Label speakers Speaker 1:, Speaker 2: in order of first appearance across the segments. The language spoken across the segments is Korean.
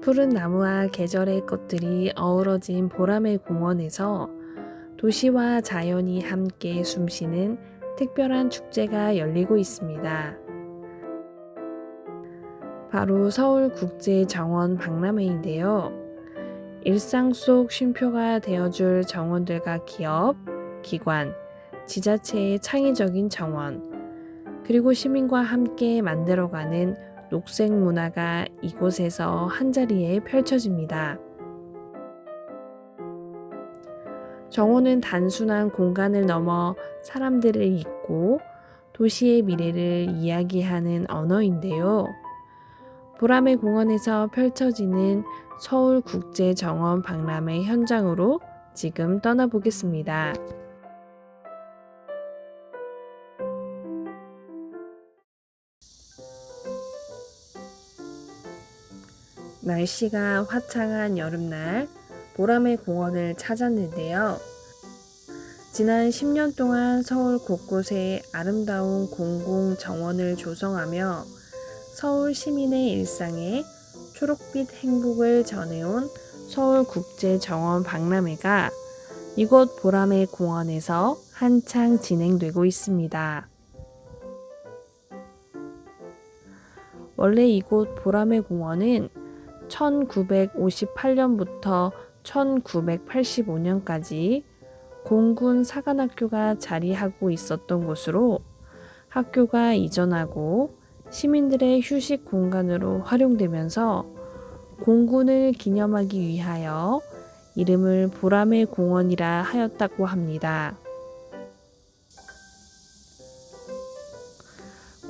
Speaker 1: 푸른 나무와 계절의 꽃들이 어우러진 보람의 공원에서 도시와 자연이 함께 숨쉬는 특별한 축제가 열리고 있습니다. 바로 서울국제정원 박람회인데요. 일상 속 쉼표가 되어줄 정원들과 기업, 기관, 지자체의 창의적인 정원, 그리고 시민과 함께 만들어가는 녹색 문화가 이곳에서 한자리에 펼쳐집니다. 정원은 단순한 공간을 넘어 사람들을 잇고 도시의 미래를 이야기하는 언어인데요. 보람의 공원에서 펼쳐지는 서울국제정원 박람회 현장으로 지금 떠나보겠습니다. 날씨가 화창한 여름날 보람의 공원을 찾았는데요. 지난 10년 동안 서울 곳곳에 아름다운 공공 정원을 조성하며 서울 시민의 일상에 초록빛 행복을 전해온 서울국제정원 박람회가 이곳 보람의 공원에서 한창 진행되고 있습니다. 원래 이곳 보람의 공원은 1958년부터 1985년까지 공군 사관학교가 자리하고 있었던 곳으로 학교가 이전하고 시민들의 휴식 공간으로 활용되면서 공군을 기념하기 위하여 이름을 보람의 공원이라 하였다고 합니다.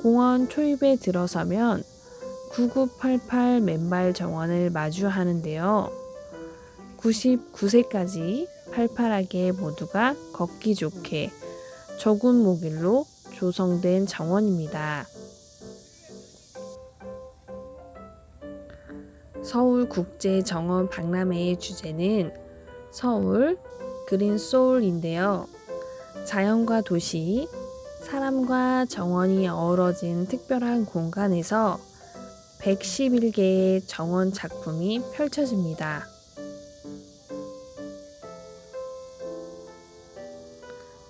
Speaker 1: 공원 초입에 들어서면 9988 맨발 정원을 마주하는데요. 99세까지 팔팔하게 모두가 걷기 좋게 적은 모길로 조성된 정원입니다. 서울국제정원 박람회의 주제는 서울 그린 소울인데요. 자연과 도시, 사람과 정원이 어우러진 특별한 공간에서 111개의 정원 작품이 펼쳐집니다.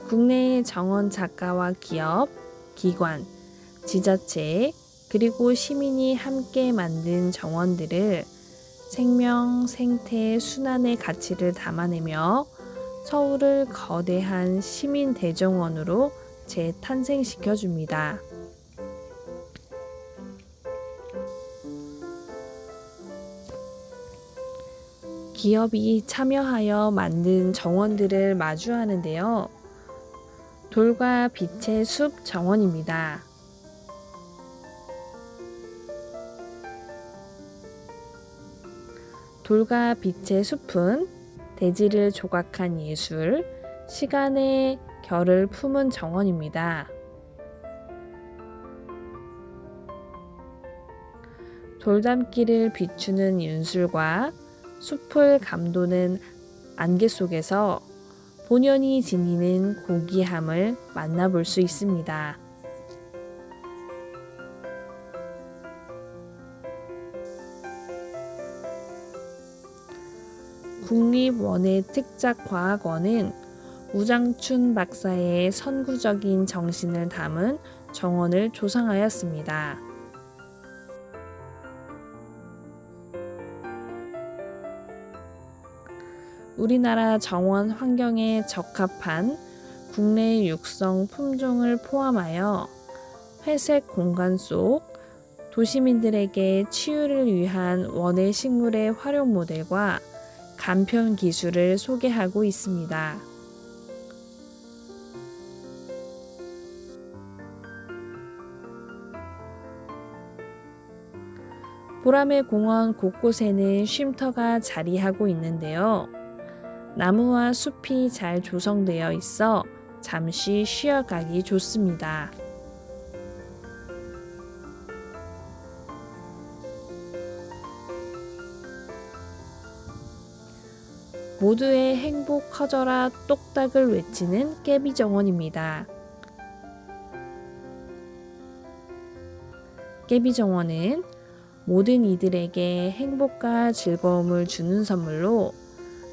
Speaker 1: 국내의 정원 작가와 기업, 기관, 지자체, 그리고 시민이 함께 만든 정원들을 생명, 생태, 순환의 가치를 담아내며 서울을 거대한 시민 대정원으로 재탄생시켜 줍니다. 기업이 참여하여 만든 정원들을 마주하는데요. 돌과 빛의 숲 정원입니다. 돌과 빛의 숲은 대지를 조각한 예술, 시간의 결을 품은 정원입니다. 돌담길을 비추는 윤술과 숲을 감도는 안개 속에서 본연이 지니는 고귀함을 만나볼 수 있습니다. 국립원예특작과학원은 우장춘 박사의 선구적인 정신을 담은 정원을 조성하였습니다. 우리나라 정원 환경에 적합한 국내 육성 품종을 포함하여 회색 공간 속 도시민들에게 치유를 위한 원예 식물의 활용 모델과 간편 기술을 소개하고 있습니다. 보람의 공원 곳곳에는 쉼터가 자리하고 있는데요. 나무와 숲이 잘 조성되어 있어 잠시 쉬어가기 좋습니다. 모두의 행복 커져라 똑딱을 외치는 깨비 정원입니다. 깨비 정원은 모든 이들에게 행복과 즐거움을 주는 선물로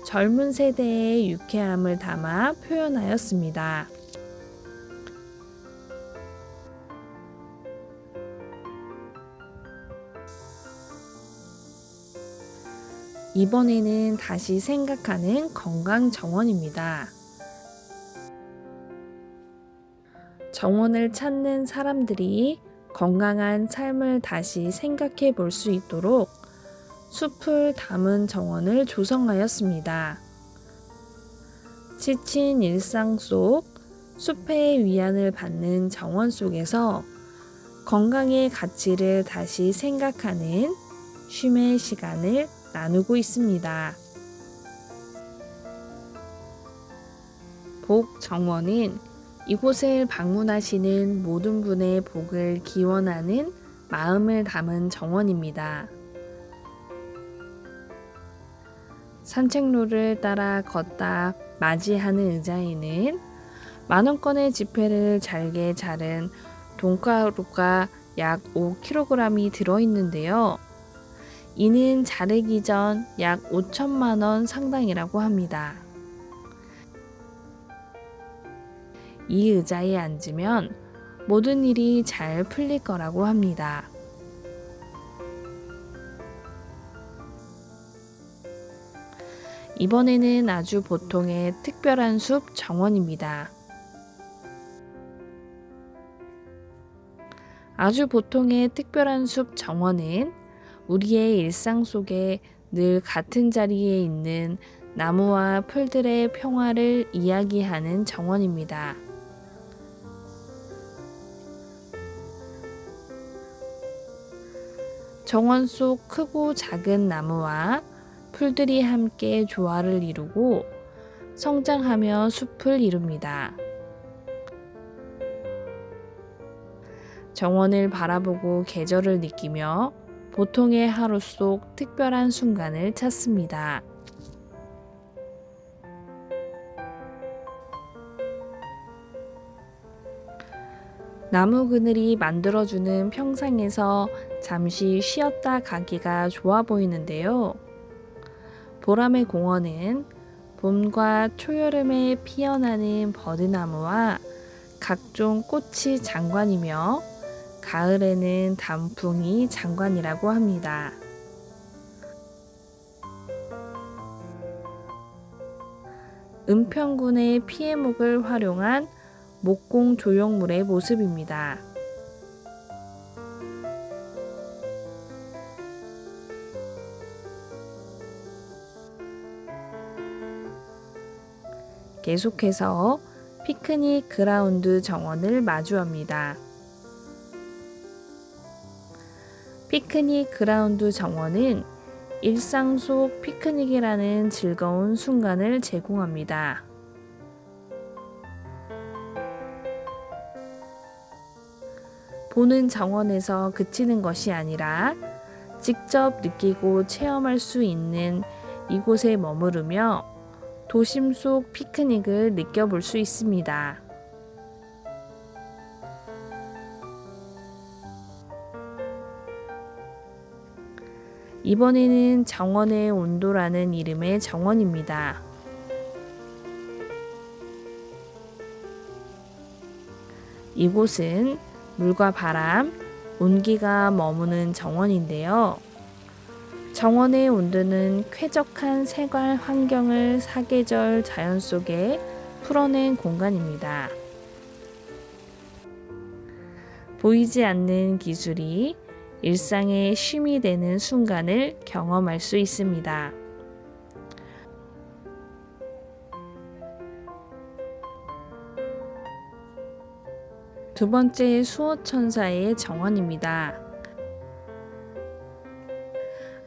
Speaker 1: 젊은 세대의 유쾌함을 담아 표현하였습니다. 이번에는 다시 생각하는 건강 정원입니다. 정원을 찾는 사람들이 건강한 삶을 다시 생각해 볼 수 있도록 숲을 담은 정원을 조성하였습니다. 지친 일상 속 숲의 위안을 받는 정원 속에서 건강의 가치를 다시 생각하는 쉼의 시간을 나누고 있습니다. 복 정원은 이곳을 방문하시는 모든 분의 복을 기원하는 마음을 담은 정원입니다. 산책로를 따라 걷다 맞이하는 의자에는 만원권의 지폐를 잘게 자른 돈가루가 약 5kg이 들어있는데요. 이는 자르기 전 약 5천만 원 상당이라고 합니다. 이 의자에 앉으면 모든 일이 잘 풀릴 거라고 합니다. 이번에는 아주 보통의 특별한 숲 정원입니다. 아주 보통의 특별한 숲 정원은 우리의 일상 속에 늘 같은 자리에 있는 나무와 풀들의 평화를 이야기하는 정원입니다. 정원 속 크고 작은 나무와 풀들이 함께 조화를 이루고 성장하며 숲을 이룹니다. 정원을 바라보고 계절을 느끼며 보통의 하루 속 특별한 순간을 찾습니다. 나무 그늘이 만들어주는 평상에서 잠시 쉬었다 가기가 좋아 보이는데요. 보람의 공원은 봄과 초여름에 피어나는 버드나무와 각종 꽃이 장관이며 가을에는 단풍이 장관이라고 합니다. 은평군의 피해목을 활용한 목공 조형물의 모습입니다. 계속해서 피크닉 그라운드 정원을 마주합니다. 피크닉 그라운드 정원은 일상 속 피크닉이라는 즐거운 순간을 제공합니다. 보는 정원에서 그치는 것이 아니라 직접 느끼고 체험할 수 있는 이곳에 머무르며 도심 속 피크닉을 느껴볼 수 있습니다. 이번에는 정원의 온도라는 이름의 정원입니다. 이곳은 물과 바람, 온기가 머무는 정원인데요. 정원의 온도는 쾌적한 생활 환경을 사계절 자연 속에 풀어낸 공간입니다. 보이지 않는 기술이 일상의 쉼이 되는 순간을 경험할 수 있습니다. 두 번째 수호천사의 정원입니다.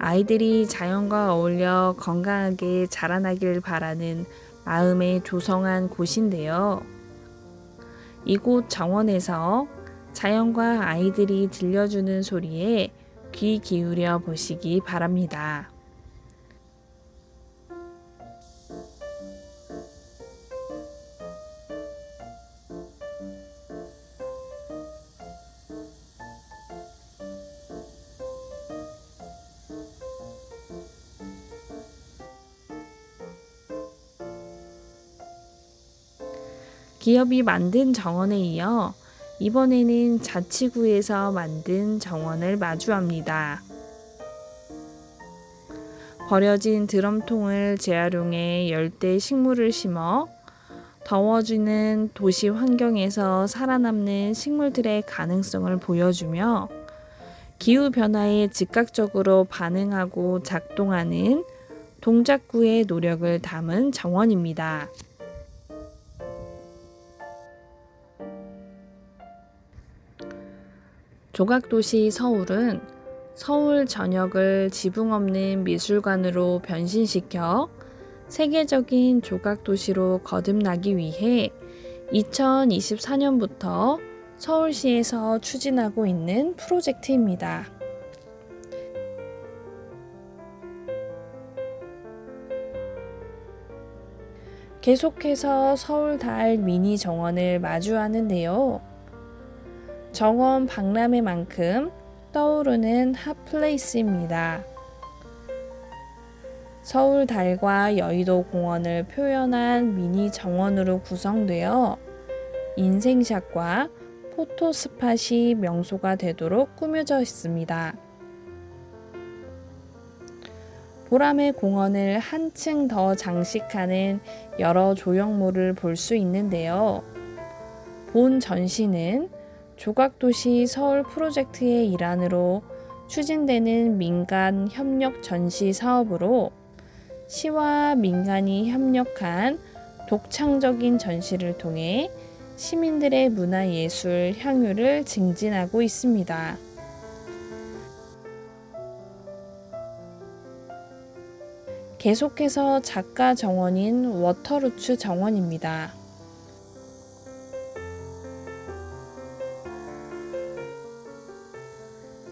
Speaker 1: 아이들이 자연과 어울려 건강하게 자라나길 바라는 마음에 조성한 곳인데요. 이곳 정원에서 자연과 아이들이 들려주는 소리에 귀 기울여 보시기 바랍니다. 기업이 만든 정원에 이어 이번에는 자치구에서 만든 정원을 마주합니다. 버려진 드럼통을 재활용해 열대 식물을 심어 더워지는 도시 환경에서 살아남는 식물들의 가능성을 보여주며 기후 변화에 즉각적으로 반응하고 작동하는 동작구의 노력을 담은 정원입니다. 조각도시 서울은 서울 전역을 지붕 없는 미술관으로 변신시켜 세계적인 조각도시로 거듭나기 위해 2024년부터 서울시에서 추진하고 있는 프로젝트입니다. 계속해서 서울 달 미니 정원을 마주하는데요. 정원 박람회 만큼 떠오르는 핫플레이스입니다. 서울 달과 여의도 공원을 표현한 미니 정원으로 구성되어 인생샷과 포토 스팟이 명소가 되도록 꾸며져 있습니다. 보람의 공원을 한층 더 장식하는 여러 조형물을 볼 수 있는데요. 본 전시는 조각도시 서울 프로젝트의 일환으로 추진되는 민간 협력 전시 사업으로 시와 민간이 협력한 독창적인 전시를 통해 시민들의 문화예술 향유를 증진하고 있습니다. 계속해서 작가 정원인 워터루츠 정원입니다.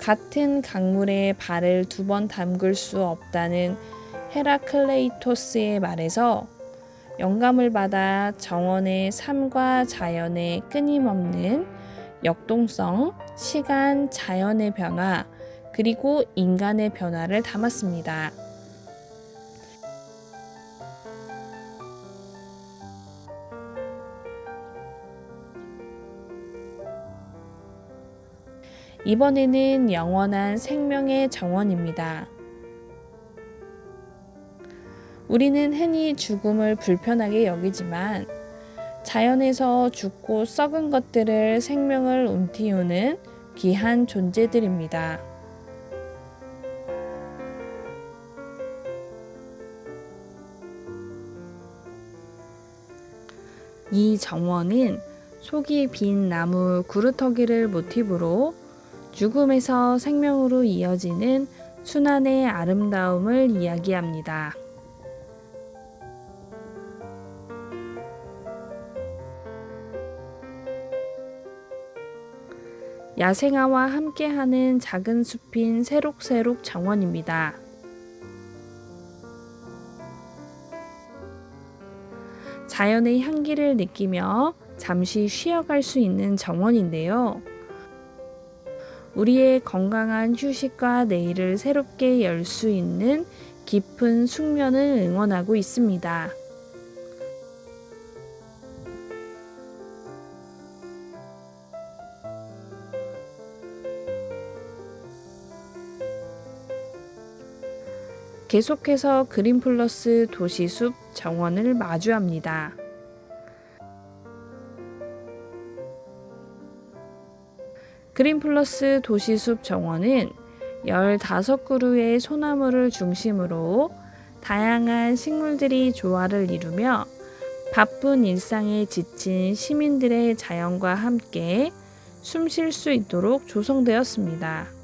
Speaker 1: 같은 강물에 발을 두 번 담글 수 없다는 헤라클레이토스의 말에서 영감을 받아 정원의 삶과 자연의 끊임없는 역동성, 시간, 자연의 변화, 그리고 인간의 변화를 담았습니다. 이번에는 영원한 생명의 정원입니다. 우리는 흔히 죽음을 불편하게 여기지만 자연에서 죽고 썩은 것들을 생명을 움티우는 귀한 존재들입니다. 이 정원은 속이 빈 나무 구루터기를 모티브로 죽음에서 생명으로 이어지는 순환의 아름다움을 이야기합니다. 야생화와 함께하는 작은 숲인 새록새록 정원입니다. 자연의 향기를 느끼며 잠시 쉬어갈 수 있는 정원인데요. 우리의 건강한 휴식과 내일을 새롭게 열 수 있는 깊은 숙면을 응원하고 있습니다. 계속해서 그린플러스 도시숲 정원을 마주합니다. 그린플러스 도시숲 정원은 15그루의 소나무를 중심으로 다양한 식물들이 조화를 이루며 바쁜 일상에 지친 시민들의 자연과 함께 숨 쉴 수 있도록 조성되었습니다.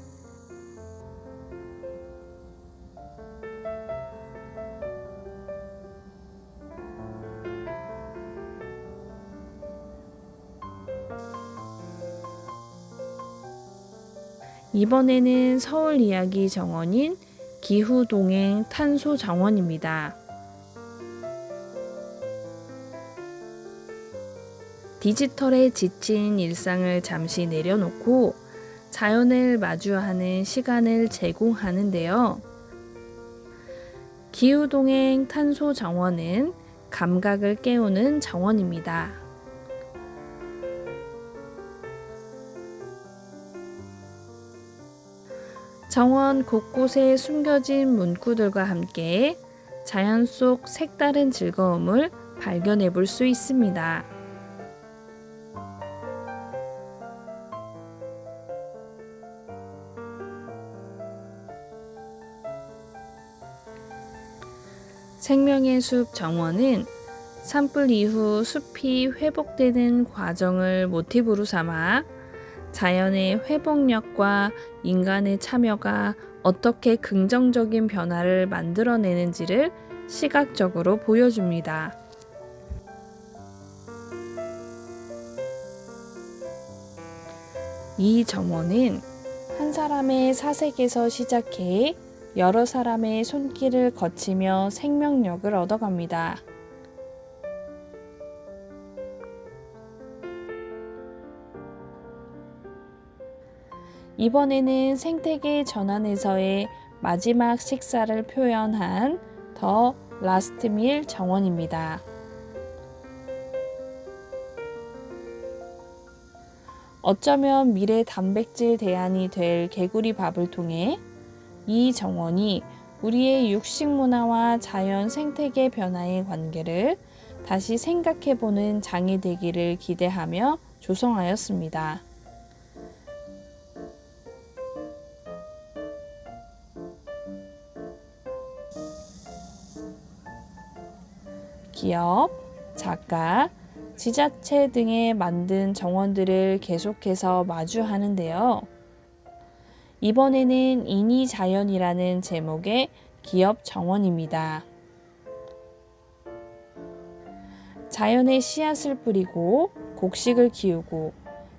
Speaker 1: 이번에는 서울 이야기 정원인 기후동행 탄소 정원입니다. 디지털에 지친 일상을 잠시 내려놓고 자연을 마주하는 시간을 제공하는데요. 기후동행 탄소 정원은 감각을 깨우는 정원입니다. 정원 곳곳에 숨겨진 문구들과 함께 자연 속 색다른 즐거움을 발견해 볼 수 있습니다. 생명의 숲 정원은 산불 이후 숲이 회복되는 과정을 모티브로 삼아 자연의 회복력과 인간의 참여가 어떻게 긍정적인 변화를 만들어내는지를 시각적으로 보여줍니다. 이 정원은 한 사람의 사색에서 시작해 여러 사람의 손길을 거치며 생명력을 얻어갑니다. 이번에는 생태계 전환에서의 마지막 식사를 표현한 더 라스트 밀 정원입니다. 어쩌면 미래 단백질 대안이 될 개구리 밥을 통해 이 정원이 우리의 육식 문화와 자연 생태계 변화의 관계를 다시 생각해보는 장이 되기를 기대하며 조성하였습니다. 기업, 작가, 지자체 등에 만든 정원들을 계속해서 마주하는데요. 이번에는 인이 자연이라는 제목의 기업 정원입니다. 자연의 씨앗을 뿌리고 곡식을 키우고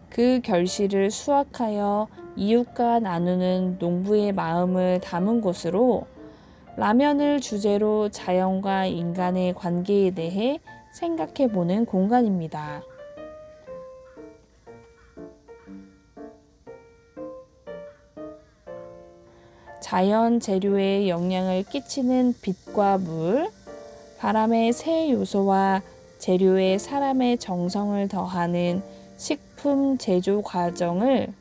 Speaker 1: 그 결실을 수확하여 이웃과 나누는 농부의 마음을 담은 곳으로 라면을 주제로 자연과 인간의 관계에 대해 생각해 보는 공간입니다. 자연 재료에 영향을 끼치는 빛과 물, 바람의 세 요소와 재료에 사람의 정성을 더하는 식품 제조 과정을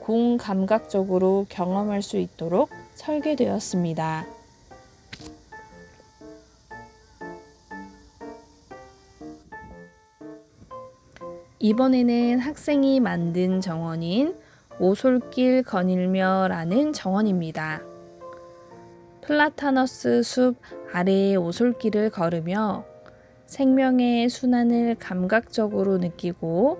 Speaker 1: 공감각적으로 경험할 수 있도록 설계되었습니다. 이번에는 학생이 만든 정원인 오솔길 거닐며라는 정원입니다. 플라타너스 숲 아래의 오솔길을 걸으며 생명의 순환을 감각적으로 느끼고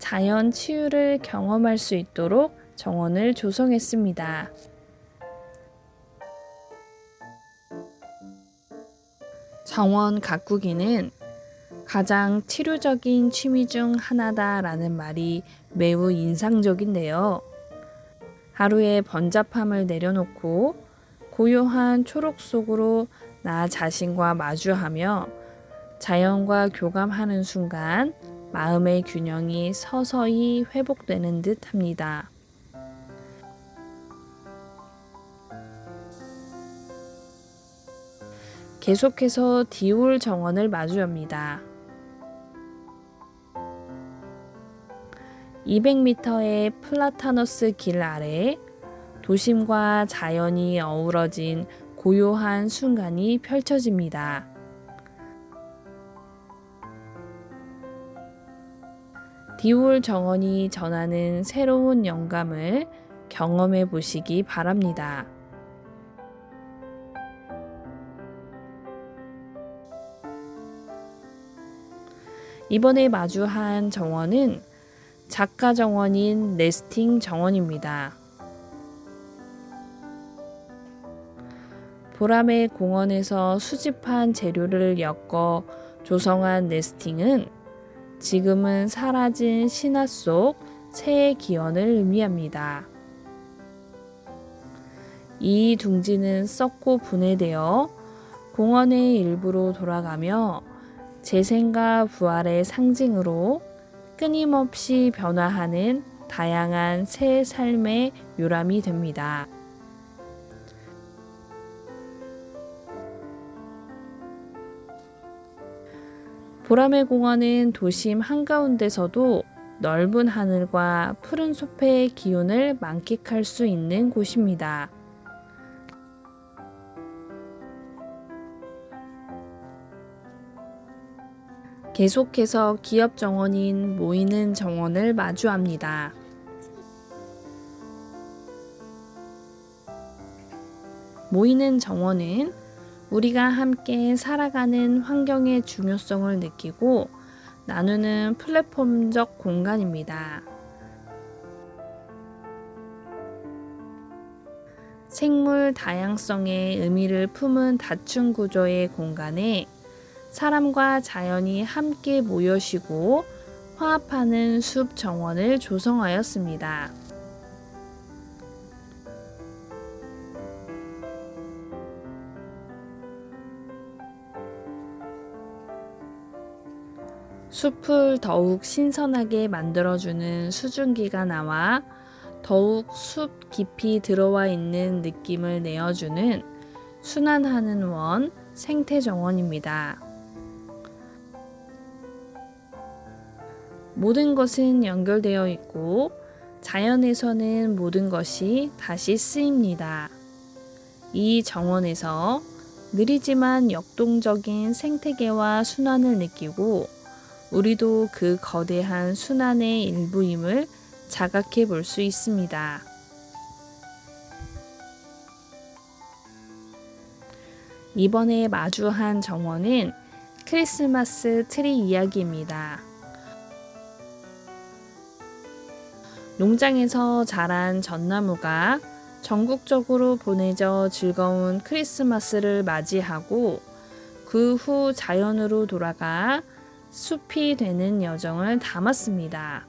Speaker 1: 자연 치유를 경험할 수 있도록 정원을 조성했습니다. 정원 가꾸기는 가장 치료적인 취미 중 하나다라는 말이 매우 인상적인데요. 하루의 번잡함을 내려놓고 고요한 초록 속으로 나 자신과 마주하며 자연과 교감하는 순간 마음의 균형이 서서히 회복되는 듯 합니다. 계속해서 디올 정원을 마주합니다. 200m의 플라타너스 길 아래 도심과 자연이 어우러진 고요한 순간이 펼쳐집니다. 디올 정원이 전하는 새로운 영감을 경험해 보시기 바랍니다. 이번에 마주한 정원은 작가 정원인 네스팅 정원입니다. 보람의 공원에서 수집한 재료를 엮어 조성한 네스팅은 지금은 사라진 신화 속 새의 기원을 의미합니다. 이 둥지는 썩고 분해되어 공원의 일부로 돌아가며 재생과 부활의 상징으로 끊임없이 변화하는 다양한 새 삶의 요람이 됩니다. 보람의 공원은 도심 한가운데서도 넓은 하늘과 푸른 숲의 기운을 만끽할 수 있는 곳입니다. 계속해서 기업 정원인 모이는 정원을 마주합니다. 모이는 정원은 우리가 함께 살아가는 환경의 중요성을 느끼고 나누는 플랫폼적 공간입니다. 생물 다양성의 의미를 품은 다층 구조의 공간에 사람과 자연이 함께 모여 쉬고 화합하는 숲 정원을 조성하였습니다. 숲을 더욱 신선하게 만들어주는 수증기가 나와 더욱 숲 깊이 들어와 있는 느낌을 내어주는 순환하는 원 생태정원입니다. 모든 것은 연결되어 있고 자연에서는 모든 것이 다시 쓰입니다. 이 정원에서 느리지만 역동적인 생태계와 순환을 느끼고 우리도 그 거대한 순환의 일부임을 자각해 볼 수 있습니다. 이번에 마주한 정원은 크리스마스 트리 이야기입니다. 농장에서 자란 전나무가 전국적으로 보내져 즐거운 크리스마스를 맞이하고 그 후 자연으로 돌아가 숲이 되는 여정을 담았습니다.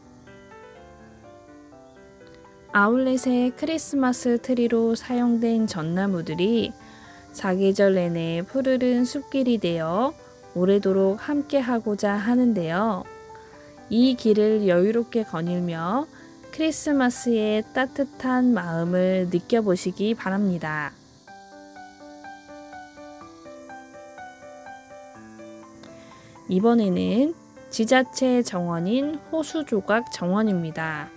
Speaker 1: 아울렛의 크리스마스 트리로 사용된 전나무들이 사계절 내내 푸르른 숲길이 되어 오래도록 함께하고자 하는데요. 이 길을 여유롭게 거닐며 크리스마스의 따뜻한 마음을 느껴보시기 바랍니다. 이번에는 지자체 정원인 호수조각 정원입니다.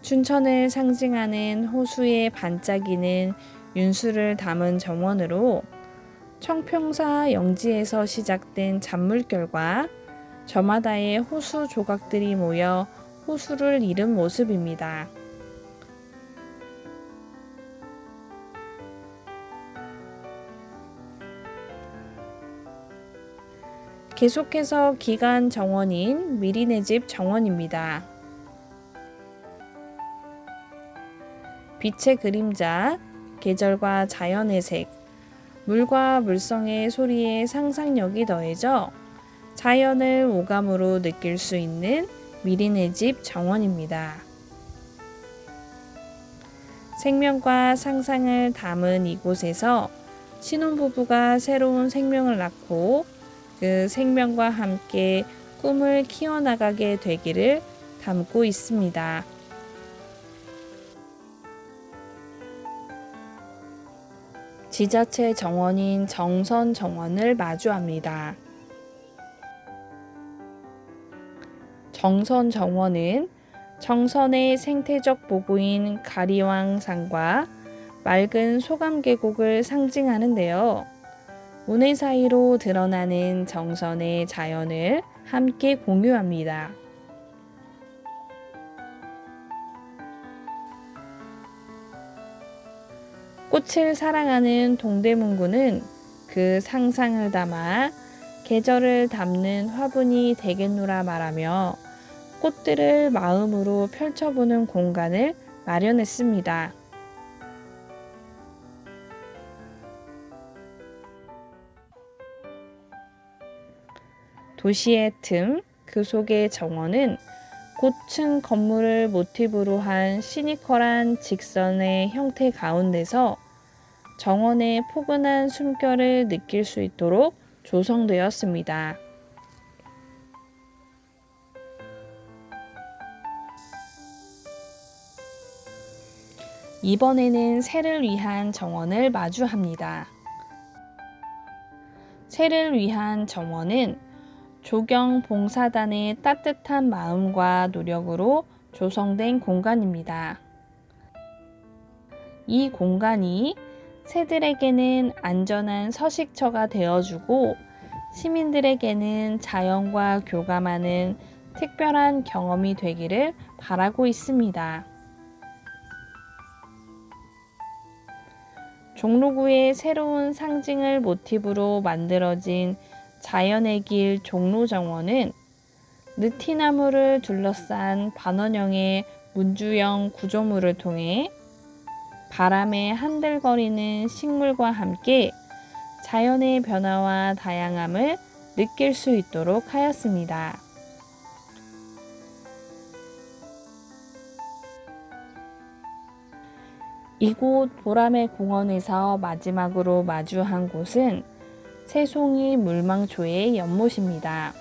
Speaker 1: 춘천을 상징하는 호수의 반짝이는 윤수를 담은 정원으로 청평사 영지에서 시작된 잔물결과 저마다의 호수 조각들이 모여 호수를 이룬 모습입니다. 계속해서 기간 정원인 미리네 집 정원입니다. 빛의 그림자, 계절과 자연의 색, 물과 물성의 소리에 상상력이 더해져 자연을 오감으로 느낄 수 있는 미리네 집 정원입니다. 생명과 상상을 담은 이곳에서 신혼부부가 새로운 생명을 낳고 그 생명과 함께 꿈을 키워나가게 되기를 담고 있습니다. 지자체 정원인 정선 정원을 마주합니다. 정선 정원은 정선의 생태적 보고인 가리왕산과 맑은 소감 계곡을 상징하는데요. 운해 사이로 드러나는 정선의 자연을 함께 공유합니다. 꽃을 사랑하는 동대문구는 그 상상을 담아 계절을 담는 화분이 되겠노라 말하며 꽃들을 마음으로 펼쳐보는 공간을 마련했습니다. 도시의 틈, 그 속의 정원은 고층 건물을 모티브로 한 시니컬한 직선의 형태 가운데서 정원의 포근한 숨결을 느낄 수 있도록 조성되었습니다. 이번에는 새를 위한 정원을 마주합니다. 새를 위한 정원은 조경 봉사단의 따뜻한 마음과 노력으로 조성된 공간입니다. 이 공간이 새들에게는 안전한 서식처가 되어주고 시민들에게는 자연과 교감하는 특별한 경험이 되기를 바라고 있습니다. 종로구의 새로운 상징을 모티브로 만들어진 자연의 길 종로정원은 느티나무를 둘러싼 반원형의 문주형 구조물을 통해 바람에 한들거리는 식물과 함께 자연의 변화와 다양함을 느낄 수 있도록 하였습니다. 이곳 보람의 공원에서 마지막으로 마주한 곳은 새송이 물망초의 연못입니다.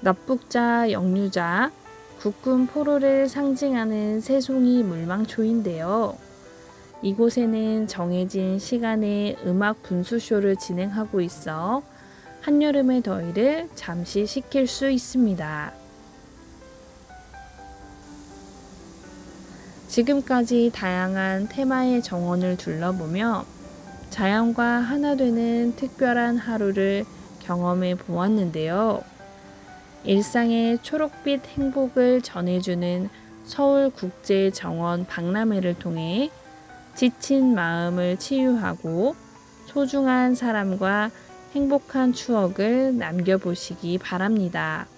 Speaker 1: 납북자, 영유자, 국군 포로를 상징하는 새송이 물망초인데요. 이곳에는 정해진 시간에 음악 분수쇼를 진행하고 있어 한여름의 더위를 잠시 식힐 수 있습니다. 지금까지 다양한 테마의 정원을 둘러보며 자연과 하나 되는 특별한 하루를 경험해 보았는데요. 일상의 초록빛 행복을 전해주는 서울국제정원 박람회를 통해 지친 마음을 치유하고 소중한 사람과 행복한 추억을 남겨보시기 바랍니다.